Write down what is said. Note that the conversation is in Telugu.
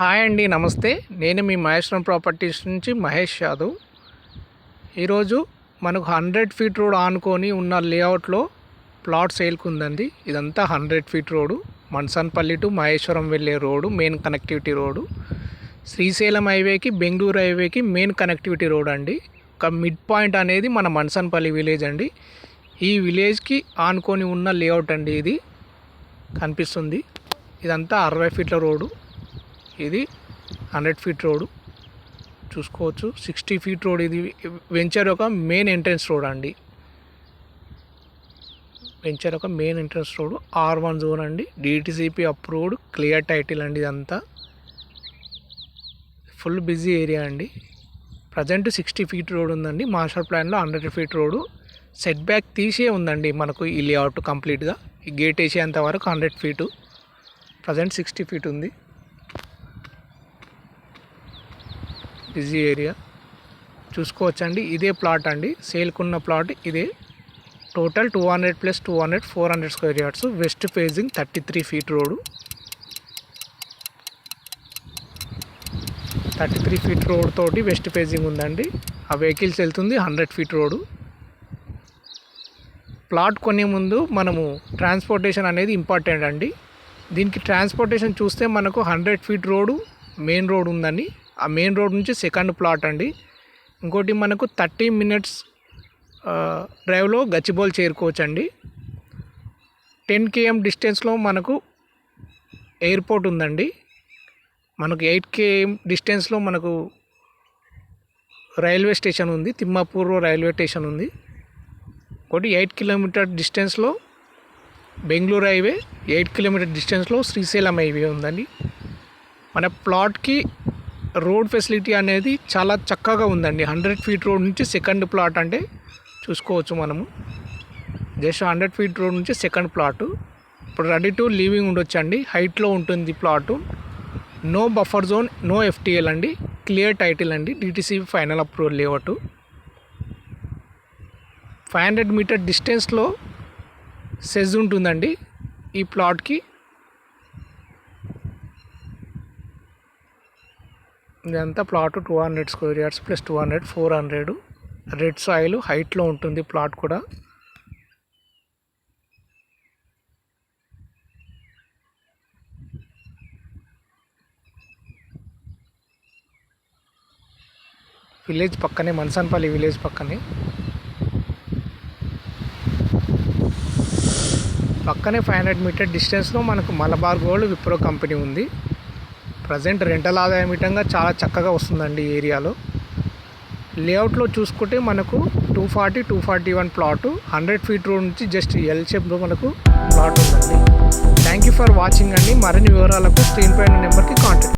హాయ్ అండి నమస్తే. నేను మీ మహేశ్వరం ప్రాపర్టీస్ నుంచి మహేష్ యాదవ్. ఈరోజు మనకు హండ్రెడ్ ఫీట్ రోడ్ ఆనుకొని ఉన్న లేఅవుట్లో ప్లాట్ సేల్కి ఉందండి ఇదంతా hundred feet road Mansanpally to Maheshwaram వెళ్ళే road main connectivity road Srisailam హైవేకి బెంగళూరు హైవేకి మెయిన్ కనెక్టివిటీ రోడ్ అండి. ఒక మిడ్ పాయింట్ అనేది మన మన్సన్పల్లి విలేజ్ అండి. ఈ విలేజ్కి ఆనుకొని ఉన్న లేఅవుట్ అండి ఇది. కనిపిస్తుంది. ఇదంతా అరవై ఫీట్ల రోడ్డు ఇది హండ్రెడ్ ఫీట్ రోడ్. చూసుకోవచ్చు. సిక్స్టీ ఫీట్ రోడ్ ఇది. వెంచర్ ఒక మెయిన్ ఎంట్రన్స్ రోడ్ అండి. వెంచర్ ఒక main entrance road. R one zone అండి. డిటిసిపి అప్రూవ్డ్ క్లియర్ టైటిల్ అండి ఇదంతా. ఫుల్ బిజీ ఏరియా అండి. ప్రజెంట్ సిక్స్టీ ఫీట్ రోడ్ ఉందండి. మాస్టర్ ప్లాన్లో hundred feet road. Set back తీసే ఉందండి మనకు ఈ లేఅవుట్ కంప్లీట్గా. ఈ గేట్ వేసేంత వరకు hundred feet. Present sixty feet ఉంది. Busy area. చూసుకోవచ్చండి. ఇదే ప్లాట్ అండి. సేల్కున్న ప్లాట్ ఇదే. Total two hundred plus two hundred four hundred square yards. West facing thirty three feet road thirty three feet road తోటి వెస్ట్ ఫేజింగ్ ఉందండి. ఆ వెహికల్స్ వెళ్తుంది హండ్రెడ్ ఫీట్ రోడ్ ప్లాట్ కొనే ముందు మనము ట్రాన్స్పోర్టేషన్ అనేది ఇంపార్టెంట్ అండి. దీనికి ట్రాన్స్పోర్టేషన్ చూస్తే మనకు hundred feet road main road ఉందండి ఆ మెయిన్ రోడ్ నుంచి సెకండ్ ప్లాట్ అండి. ఇంకోటి మనకు థర్టీ మినిట్స్ డ్రైవ్లో గచ్చిబౌల్ చేరుకోవచ్చు అండి టెన్ కేఎం డిస్టెన్స్లో మనకు ఎయిర్పోర్ట్ ఉందండి. మనకు ఎయిట్ కేఎం డిస్టెన్స్లో మనకు రైల్వే స్టేషన్ ఉంది. తిమ్మాపూర్ రైల్వే స్టేషన్ ఉంది. ఒకటి ఎయిట్ కిలోమీటర్ డిస్టెన్స్లో బెంగళూరు హైవే ఎయిట్ కిలోమీటర్ డిస్టెన్స్లో శ్రీశైలం హైవే ఉందండి. మన ప్లాట్కి రోడ్ ఫెసిలిటీ అనేది చాలా చక్కగా ఉందండి. హండ్రెడ్ ఫీట్ రోడ్ నుంచి సెకండ్ ప్లాట్ అంటే చూసుకోవచ్చు మనము. జస్ట్ హండ్రెడ్ ఫీట్ రోడ్ నుంచి సెకండ్ ప్లాట్. ఇప్పుడు రెడీ టు లీవింగ్ ఉండొచ్చు అండి హైట్లో ఉంటుంది plot. No buffer zone no FTL అండి. క్లియర్ టైటిల్ అండి. DTC final approval layout five hundred meter డిస్టెన్స్లో సెజ్ ఉంటుందండి ఈ ప్లాట్కి. ఇదంతా plot two hundred square yards plus two hundred four hundred. Red soil హైట్లో ఉంటుంది ప్లాట్ కూడా. విలేజ్ పక్కనే మన్సన్పల్లి విలేజ్ పక్కనే. పక్కనే ఫైవ్ హండ్రెడ్ మీటర్ డిస్టెన్స్లో మనకు మలబార్ గోల్డ్ విప్రో కంపెనీ ఉంది. ప్రజెంట్ రెంటల్ ఆదాయం ఇటంగా చాలా చక్కగా వస్తుందండి ఏరియాలో. లేఅవుట్లో చూసుకుంటే మనకు two forty two forty one plot hundred feet road నుంచి జస్ట్ ఎల్ షేప్లో మనకు ప్లాట్ ఉందండి. థ్యాంక్ యూ ఫర్ వాచింగ్ అండి. మరిన్ని వివరాలకు స్క్రీన్ పైన నెంబర్కి కాంటాక్ట్